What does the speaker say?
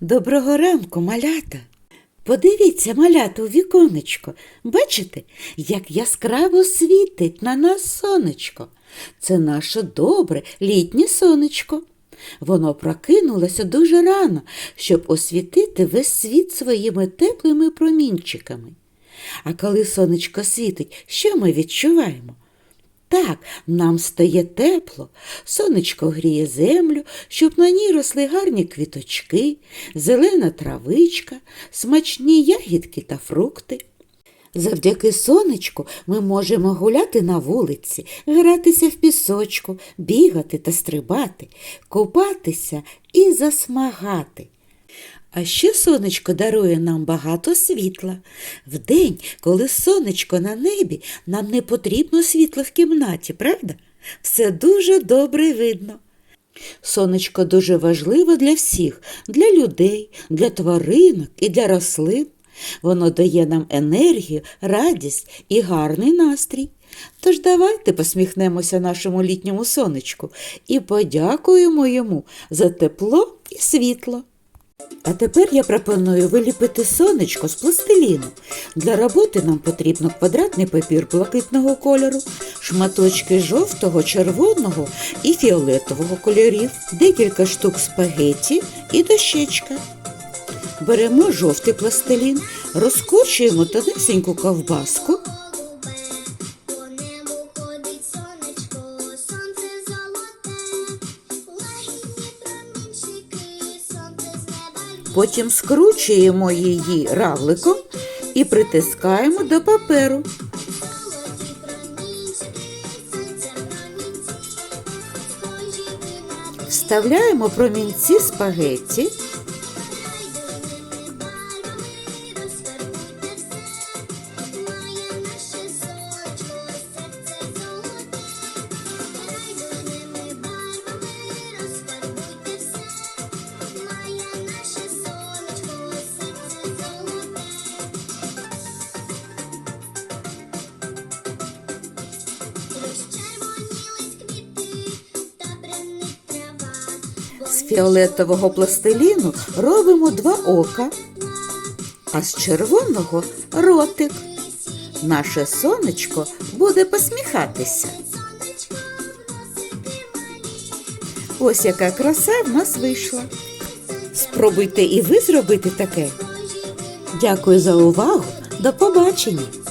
Доброго ранку, малята. Подивіться, малята, у віконечко. Бачите, як яскраво світить на нас сонечко. Це наше добре літнє сонечко. Воно прокинулося дуже рано, щоб освітити весь світ своїми теплими промінчиками. А коли сонечко світить, що ми відчуваємо? Так, нам стає тепло, сонечко гріє землю, щоб на ній росли гарні квіточки, зелена травичка, смачні ягідки та фрукти. Завдяки сонечку ми можемо гуляти на вулиці, гратися в пісочку, бігати та стрибати, купатися і засмагати. А ще сонечко дарує нам багато світла. Вдень, коли сонечко на небі, нам не потрібно світло в кімнаті, правда? Все дуже добре видно. Сонечко дуже важливо для всіх, для людей, для тваринок і для рослин. Воно дає нам енергію, радість і гарний настрій. Тож давайте посміхнемося нашому літньому сонечку і подякуємо йому за тепло і світло. А тепер я пропоную виліпити сонечко з пластиліну. Для роботи нам потрібно квадратний папір блакитного кольору, шматочки жовтого, червоного і фіолетового кольорів, декілька штук спагеті і дощечка. Беремо жовтий пластилін, розкочуємо тонесеньку ковбаску, потім скручуємо її равликом і притискаємо до паперу. Вставляємо промінці спагетті, фіолетового пластиліну робимо два ока, а з червоного ротик. Наше сонечко буде посміхатися. Ось яка краса в нас вийшла. Спробуйте і ви зробити таке. Дякую за увагу. До побачення!